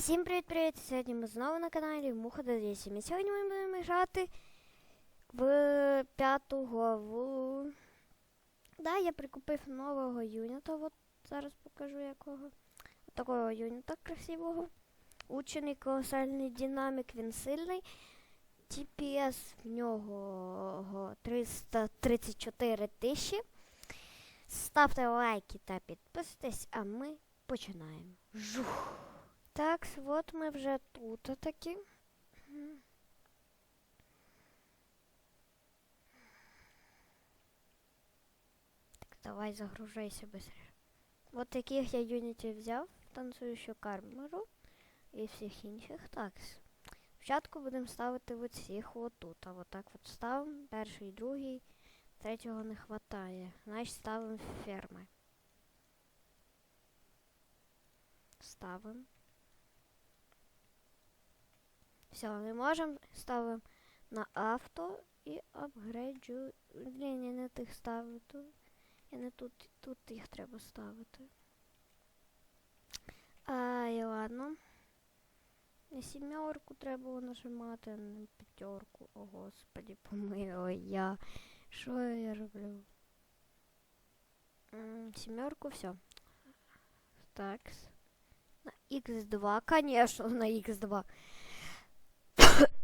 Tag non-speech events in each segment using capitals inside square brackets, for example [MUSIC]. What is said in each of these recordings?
Всім привіт-привіт! Сьогодні ми знову на каналі Муха до 8. І сьогодні ми будемо грати в п'яту главу. Да, я прикупив нового юніта, от зараз покажу якого. От такого юніта красивого. Учений колосальний динамік, він сильний. TPS в нього 334 тисячі. Ставте лайки та підписуйтесь, а ми починаємо. Жух! Так, от ми вже тут такі. Так, давай загружайся быстрее. От таких я юнітів взяв, танцюючу кармеру і всіх інших. Так. Спочатку будемо ставити от цих отут. А отак от ставимо. Перший, другий, третього не вистачає. Значить ставимо ферми. Ставимо. Все, ми можемо ставимо на авто і апгрейджу. Блін, я не тих ставлю. Я не тут, тут їх треба ставити. Ай, ладно. На сімерку треба нажимати, а не п'ятерку. О, господі, помилуй я. Що я роблю? Сімерку, все. Так. На Х2, конечно, на Х2.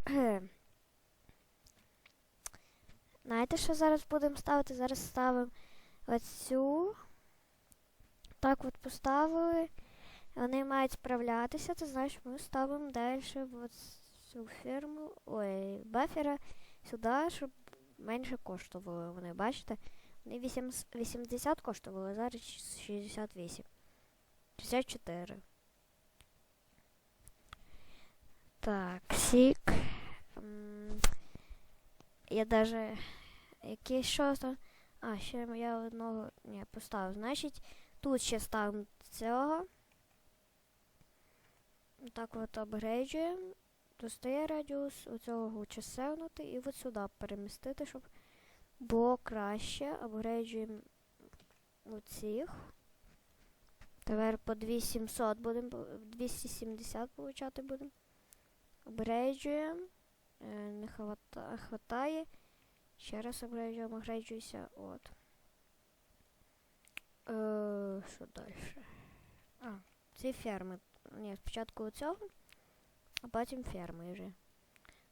[CLEARS THROAT] Знаєте, що зараз будемо ставити? Зараз ставимо оцю. Так от поставили. Вони мають справлятися, це значить ми ставимо далі в цю ферму. Ой, бафера сюди, щоб менше коштували. Вони, бачите? Вони 80 коштували, зараз 68. 64. Так, сік. Я даже якесь що там. А, ще я одного не поставив. Значить, тут ще ставимо цього. Так от апгрейджуємо. Достає радіус, у цього лучше севнути і от сюди перемістити, щоб було краще. Апгрейджуємо оцих. Тепер по 2700 будемо, 270 получати будемо. Апгрейджуємо. Е, не хвата, хватає. Ще раз апгрейджуйся. От. Е, що далі? А, ці ферми. Ні, спочатку оцього, а потім ферми вже.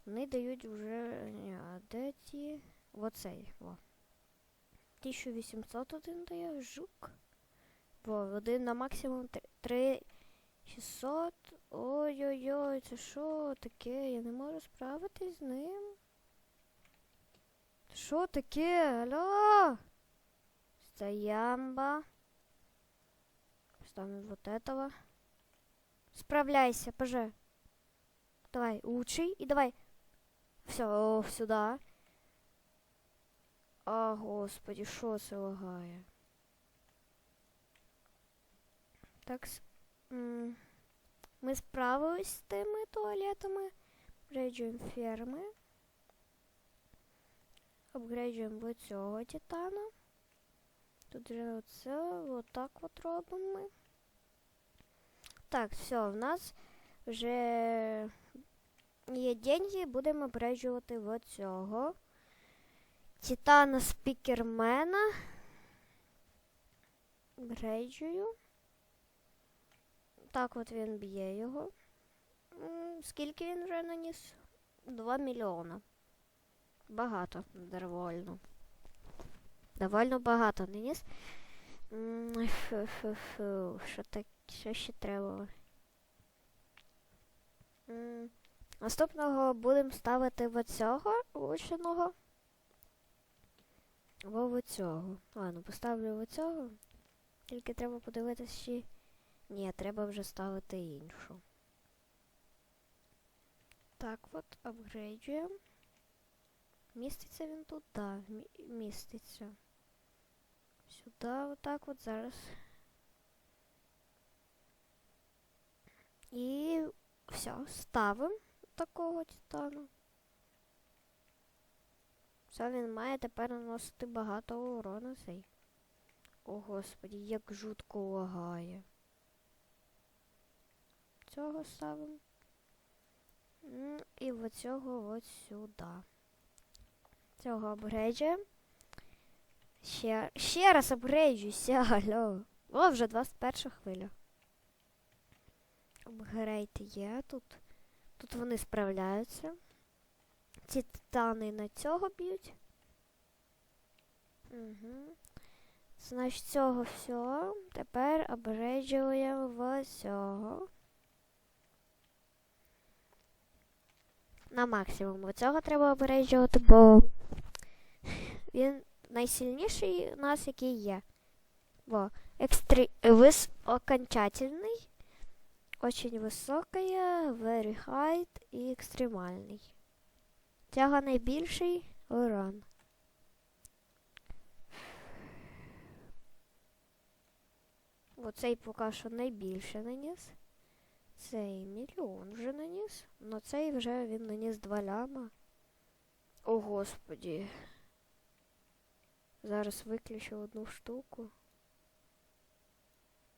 Вони дають вже. Ні, а де ті? Оцей. 1800 один дає жук. Во, один на максимум 3600. Ой-ой-ой, це що таке? Я не можу справитись з ним. Що таке? Алло? Стоямба. Ставим вот этого. Справляйся, поже. Давай, учи и давай. Все, сюда. А, господи, що це лагає? Так, ми справились з тими туалетами. Апгрейджуємо ферми. Апгрейджуємо до цього титана. Тут же оце, отак от робимо ми. Так, все, в нас вже є деньги, будемо апгрейджувати в цього. Титана спікермена. Апгрейджую. Так от він б'є його. Скільки він вже наніс? 2 мільйона. Багато, довольно. Довольно багато наніс. Фу-фу-фу. Що так, що ще треба? Наступного будемо ставити в оцього ученого. Або в оцього. Ладно, поставлю в оцього. Тільки треба подивитися, чи. Ні, треба вже ставити іншу. Так от, апгрейджуємо. Міститься він тут? Так, да, міститься. Сюди, отак от зараз. І все, ставимо такого титану. Все, він має тепер наносити багато урона цей. О, господі, як жутко лагає. Цього ставимо. І от цього от сюди. Цього апгрейджуємо. Ще, ще раз апгрейджуйся, [LAUGHS] алло. О, вже 21 хвиля. Апгрейд є тут. Тут вони справляються. Ці титани на цього б'ють. Угу. Значить, цього все. Тепер апгрейджуємо в цього. На максимум. Цього треба апгрейджувати, бо він найсильніший у нас, який є. Бо екстри... вис... окончательний, очень високая, very high і екстремальний. Цього найбільший урон. Оцей поки що найбільше наніс. Цей мільйон вже наніс. Но цей вже він наніс два ляма. О, господі. Зараз виключу одну штуку.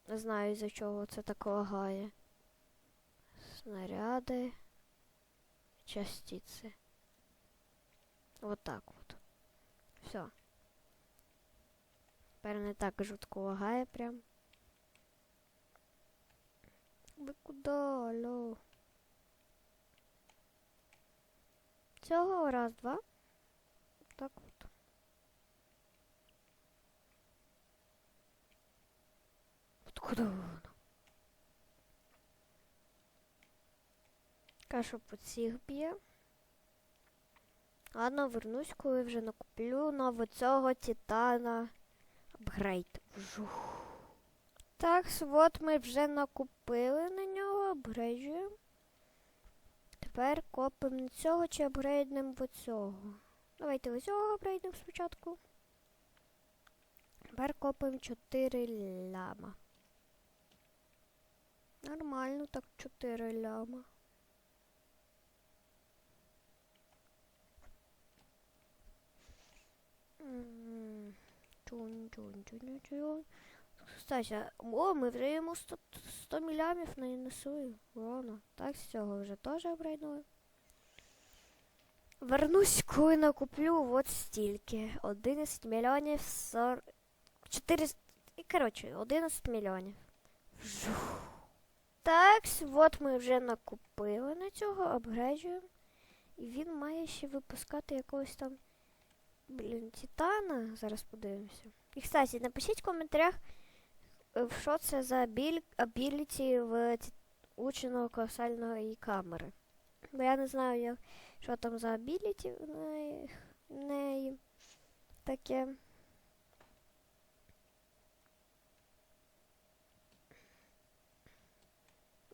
Не знаю, із-за чого це так лагає. Снаряди. Частиці. Вот так от. Все. Тепер не так жутко лагає прям. Ви куди, алло? Цього раз, два. Так от. Откуда воно? Кашу по цих б'є. Ладно, вернусь, коли вже накуплю нового цього титана. Апгрейд. Вжух. Так, от ми вже накупили на нього, апгрейджуємо. Тепер копимо на цього чи апгрейднемо в цього. Давайте ось цього апгрейднемо спочатку. Тепер копимо 4 ляма. Нормально так 4 ляма. М, Чун-чун-чун-чун. Кстати, о, ми вже йому 100, 100 мілямів нанесли урона. Так, з цього вже теж обрайнули. Вернусь, коли накуплю от стільки. 11 мільйонів 40... 400... І, коротше, 11 мільйонів. Вжух. Так, от ми вже накупили на цього, апгрейджуємо. І він має ще випускати якогось там, блін, титана. Зараз подивимося. І, кстати, напишіть в коментарях, що це за абіль... абіліті в ученого колосальної камери. Бо я не знаю, як... що там за абіліті в неї, в неї таке.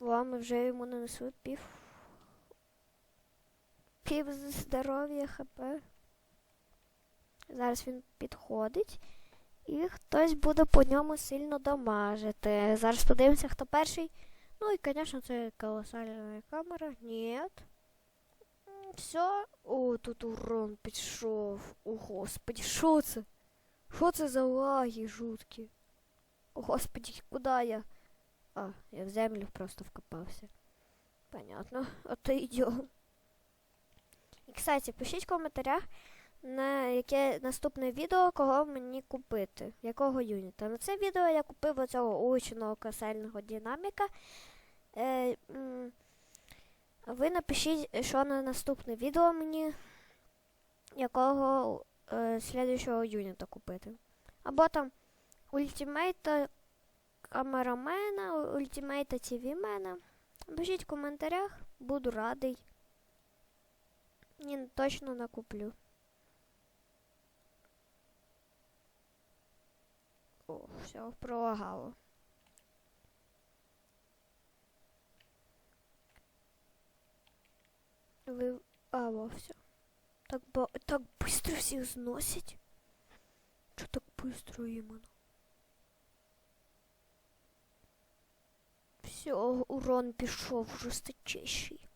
Ми вже йому нанесли пів. Пів здоров'я ХП. Зараз він підходить. І хтось буде по ньому сильно дамажити. Зараз подивимося, хто перший. Ну і, звісно, це колосальна камера. Ні. Все. О, тут урон пішов. О, господи, що це? Що це за лаги жуткі? О, господи, куди я? А, я в землю просто вкопався. Понятно. Отойдем. І, кстати, пишіть в коментарях, на яке наступне відео, кого мені купити. Якого юніта. На це відео я купив оцього улучшеного касального динаміка. Е, ви напишіть, що на наступне відео мені якого е, слідуючого юніта купити. Або там ультимейта камерамена, ультимейта тівімена. Пишіть в коментарях, буду радий. Ні, точно накуплю. О, все, пролагало. Ви... А, во, все. Так, ба... так быстро всіх зносять? Чо так быстро іменно? Все, урон пішов жорсточайший.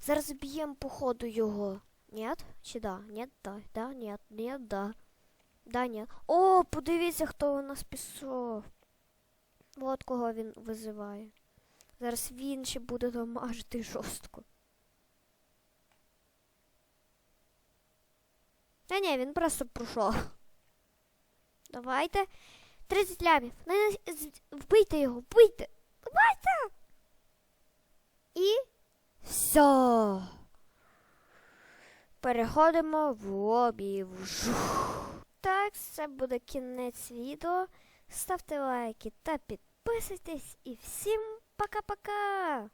Зараз б'ємо по ходу його. Нет? Чи да? Нет, да, да, нет, нет, да. Да, нет. О, подивіться, хто у нас пішов. От кого він визиває. Зараз він ще буде дамажити жорстко. Та ні, він просто пройшов. Давайте. 30 лямів. Вбийте його, вбийте. Давайте. І все. Переходимо в лобі. Вжух. Так, це буде кінець відео. Ставте лайки та підписуйтесь. І всім пока-пока!